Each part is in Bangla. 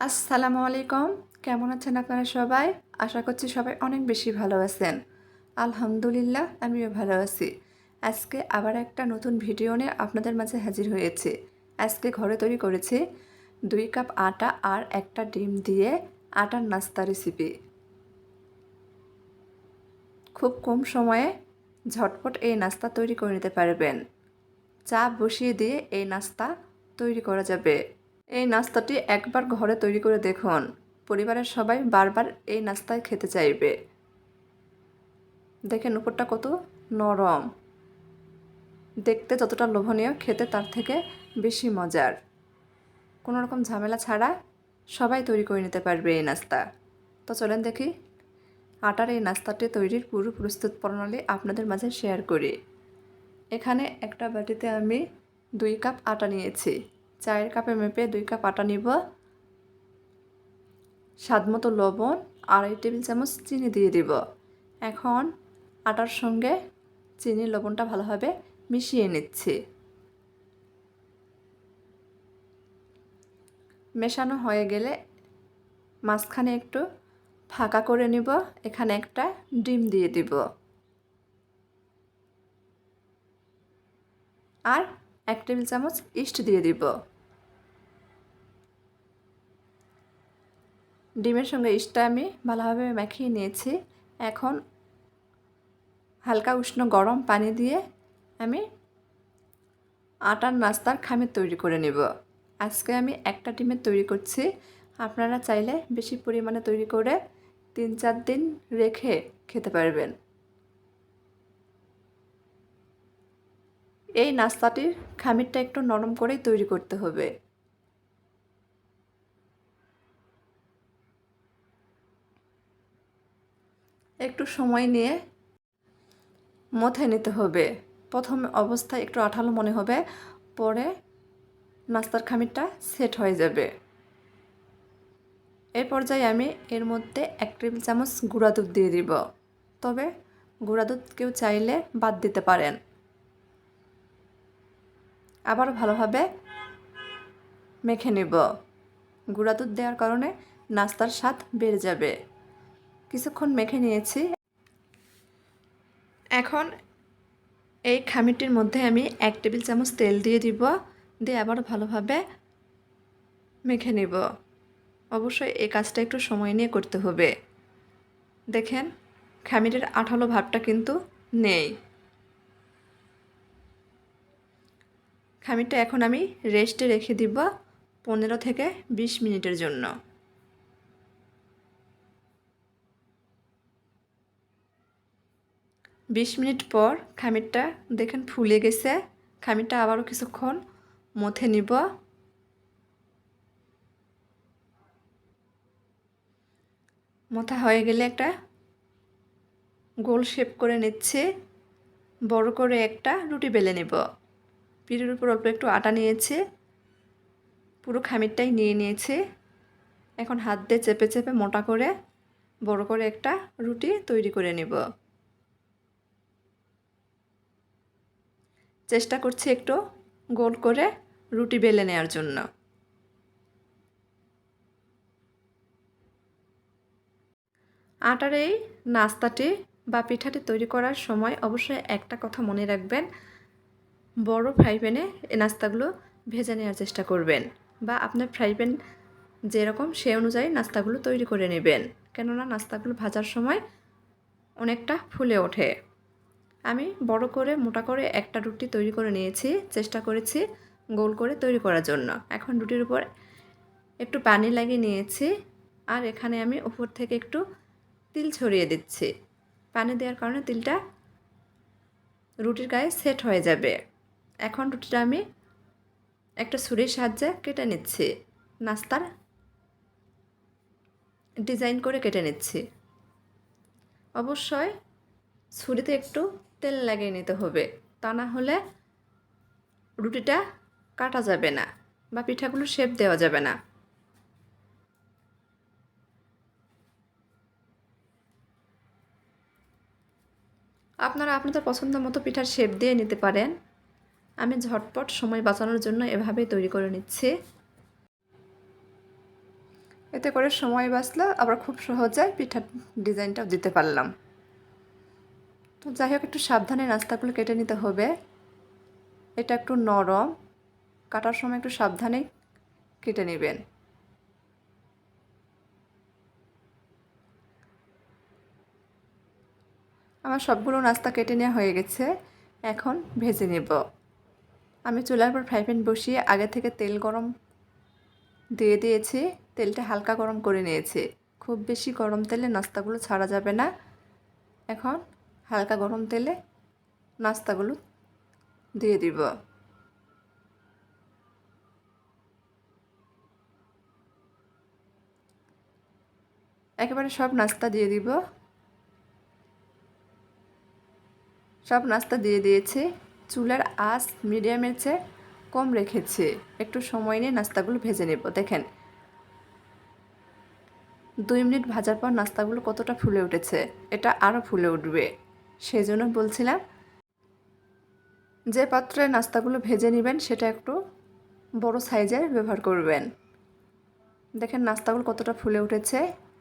আসসালামু আলাইকুম। কেমন আছেন আপনারা সবাই? আশা করছি সবাই অনেক বেশি ভালো আছেন। আলহামদুলিল্লাহ, আমিও ভালো আছি। আজকে আবার একটা নতুন ভিডিও নিয়ে আপনাদের মাঝে হাজির হয়েছে। আজকে ঘরে তৈরি করেছি দুই কাপ আটা আর একটা ডিম দিয়ে আটার নাস্তা রেসিপি খুব কম সময়ে ঝটপট এই নাস্তা তৈরি করে নিতে পারবেন। চা বসিয়ে দিয়ে এই নাস্তা তৈরি করা যাবে। এই নাস্তাটি একবার ঘরে তৈরি করে দেখুন। পরিবারের সবাই বারবার এই নাস্তায় খেতে চাইবে। দেখেন উপরটা কত নরম। দেখতে যতটা লোভনীয়, খেতে তার থেকে বেশি মজার। কোনো রকম ঝামেলা ছাড়া সবাই তৈরি করে নিতে পারবে এই নাস্তা। তো চলেন দেখি আটার এই নাস্তাটি তৈরির পুরো প্রস্তুত প্রণালী আপনাদের মাঝে শেয়ার করি। এখানে একটা বাটিতে আমি দুই কাপ আটা নিয়েছি। চায়ের কাপে মেপে দুই কাপ আটা নিব স্বাদমতো লবণ, আড়াই টেবিল চামচ চিনি দিয়ে দিব। এখন আটার সঙ্গে চিনি লবণটা ভালোভাবে মিশিয়ে নিচ্ছি। মেশানো হয়ে গেলে মাঝখানে একটু ফাঁকা করে নিব, এখানে একটা ডিম দিয়ে দিব। আর এক টেবিল চামচ ইস্ট দিয়ে দিব। ডিমের সঙ্গে ইস্টটা আমি ভালোভাবে মাখিয়ে নিয়েছি। এখন হালকা উষ্ণ গরম পানি দিয়ে আমি আটার নাস্তার খামির তৈরি করে নেব। আজকে আমি একটা ডিমের তৈরি করছি। আপনারা চাইলে বেশি পরিমাণে তৈরি করে তিন চার দিন রেখে খেতে পারবেন। এই নাস্তাটির খামিরটা একটু নরম করেই তৈরি করতে হবে। একটু সময় নিয়ে মথে নিতে হবে। প্রথম অবস্থায় একটু আঠালো মনে হবে, পরে নাস্তার খামিরটা সেট হয়ে যাবে। এই পর্যায়ে আমি এর মধ্যে এক টেবিল চামচ গুঁড়া দুধ দিয়ে দিব। তবে গুঁড়া দুধ কেউ চাইলে বাদ দিতে পারেন। আবার ভালোভাবে মেখে নেব। গুঁড়া দুধ দেওয়ার কারণে নাস্তার স্বাদ বেড়ে যাবে। কিছুক্ষণ মেখে নিয়েছি। এখন এই খামিরটির মধ্যে আমি এক টেবিল চামচ তেল দিয়ে দিব, দিয়ে আবার ভালোভাবে মেখে নেব। অবশ্যই এই কাজটা একটু সময় নিয়ে করতে হবে। দেখেন, খামিরের আঠালো ভাবটা কিন্তু নেই। খামিরটা এখন আমি রেস্টে রেখে দিব পনেরো থেকে বিশ মিনিটের জন্য। বিশ মিনিট পর খামিরটা দেখেন ফুলে গেছে। খামিরটা আবারও কিছুক্ষণ মথে নিব। মথা হয়ে গেলে একটা গোল শেপ করে নিচ্ছে। বড় করে একটা রুটি বেলে নেব। পিঠের উপর অল্প একটু আটা নিয়েছে। পুরো খামিরটাই নিয়ে নিয়েছে। এখন হাত দিয়ে চেপে চেপে মোটা করে বড় করে একটা রুটি তৈরি করে নেব। চেষ্টা করছি একটু গোল করে রুটি বেলে নেওয়ার জন্য। আটার এই নাস্তাটি বা পিঠাটি তৈরি করার সময় অবশ্যই একটা কথা মনে রাখবেন, বড় ফ্রাই প্যানে এই নাস্তাগুলো ভেজে নেওয়ার চেষ্টা করবেন বা আপনার ফ্রাই প্যান যেরকম সে অনুযায়ী নাস্তাগুলো তৈরি করে নেবেন। কেননা নাস্তাগুলো ভাজার সময় অনেকটা ফুলে ওঠে। আমি বড় করে, মোটা করে একটা রুটি তৈরি করে নিয়েছি। চেষ্টা করেছি গোল করে তৈরি করার জন্য। এখন রুটির উপর একটু পানি লাগিয়ে নিয়েছি আর এখানে আমি উপর থেকে একটু তিল ছড়িয়ে দিচ্ছি। পানি দেওয়ার কারণে তিলটা রুটির গায়ে সেট হয়ে যাবে। এখন রুটিটা আমি একটা ছুরির সাহায্যে কেটে নিচ্ছি। নাস্তার ডিজাইন করে কেটে নিচ্ছি। অবশ্যই ছুরিতে একটু তেল লাগিয়ে নিতে হবে। তা না হলে রুটিটা কাটা যাবে না বা পিঠাগুলো শেপ দেওয়া যাবে না। আপনারা আপনাদের পছন্দ মতো পিঠার শেপ দিয়ে নিতে পারেন। আমি ঝটপট সময় বাঁচানোর জন্য এভাবেই তৈরি করে নিচ্ছি। এতে করে সময় বাঁচলো আবার খুব সহজে পিঠার ডিজাইনটাও দিতে পারলাম। তো যাই হোক, একটু সাবধানে নাস্তাগুলো কেটে নিতে হবে। এটা একটু নরম। কাটার সময় একটু সাবধানে কেটে নেবেন। আমার সবগুলো নাস্তা কেটে নেওয়া হয়ে গেছে। এখন ভেজে নেব। আমি চুলার পর ফ্রাই প্যান বসিয়ে আগে থেকে তেল গরম দিয়ে দিয়েছি। তেলটা হালকা গরম করে নিয়েছি। খুব বেশি গরম তেলে নাস্তাগুলো ছাড়া যাবে না। এখন হালকা গরম তেলে নাস্তাগুলো দিয়ে দিব। একেবারে সব নাস্তা দিয়ে দিব। সব নাস্তা দিয়ে দিয়েছে। চুলার আঁচ মিডিয়ামের চেয়ে কম রেখেছে। একটু সময় নিয়ে নাস্তাগুলো ভেজে নেব। দেখেন, দুই মিনিট ভাজার পর নাস্তাগুলো কতটা ফুলে উঠেছে, এটা আরও ফুলে উঠবে। সেই জন্য বলছিলাম, যে পাত্রে নাস্তাগুলো ভেজে নেবেন সেটা একটু বড় সাইজের ব্যবহার করবেন। দেখেন নাস্তাগুলো কতটা ফুলে উঠেছে,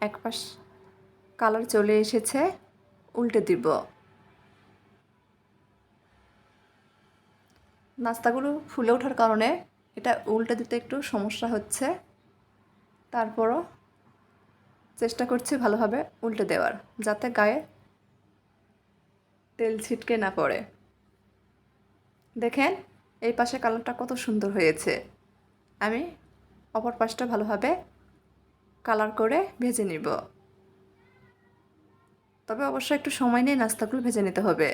এক পাশ কালার চলে এসেছে, উল্টে দিব। নাস্তাগুলো ফুলে ওঠার কারণে এটা উল্টে দিতে একটু সমস্যা হচ্ছে। তারপরও চেষ্টা করছি ভালোভাবে উল্টে দেওয়ার, যাতে গায়ে তেল ছিটকে না পড়ে। দেখেন, এই পাশে কালারটা কত সুন্দর হয়েছে। আমি অপর পাশটা ভালোভাবে কালার করে ভেজে নিব। তবে অবশ্যই একটু সময় নিয়ে নাস্তাগুলো ভেজে নিতে হবে।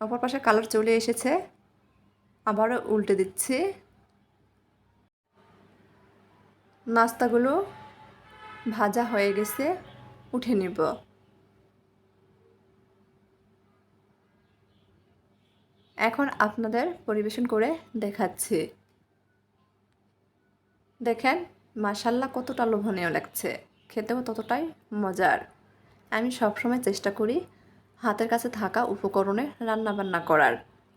অপর পাশে কালার চলে এসেছে। আবারও উল্টে দিচ্ছি। নাস্তাগুলো ভাজা হয়ে গেছে, উঠে নিব। এখন আপনাদের পরিবেশন করে দেখাচ্ছি। দেখেন মাসাল্লা কতটা লোভনীয় লাগছে। খেতেও ততটাই মজার। আমি সবসময় চেষ্টা করি হাতের কাছে থাকা উপকরণে রান্নাবান্না করার।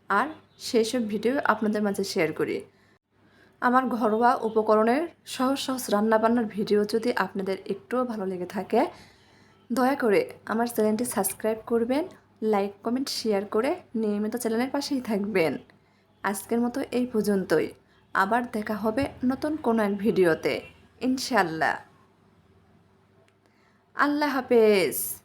আর সেই সব ভিডিও আপনাদের মাঝে শেয়ার করি। আমার ঘরোয়া উপকরণের সহজ সহজ রান্নাবান্নার ভিডিও যদি আপনাদের একটুও ভালো লেগে থাকে, দয়া করে আমার চ্যানেলটি সাবস্ক্রাইব করবেন লাইক, কমেন্ট, শেয়ার করে নিয়মিত চ্যানেলের পাশেই থাকবেন। আজকের মতো এই পর্যন্তই। আবার দেখা হবে নতুন কোনো এক ভিডিওতে। ইনশাল্লাহ আল্লাহ হাফেজ।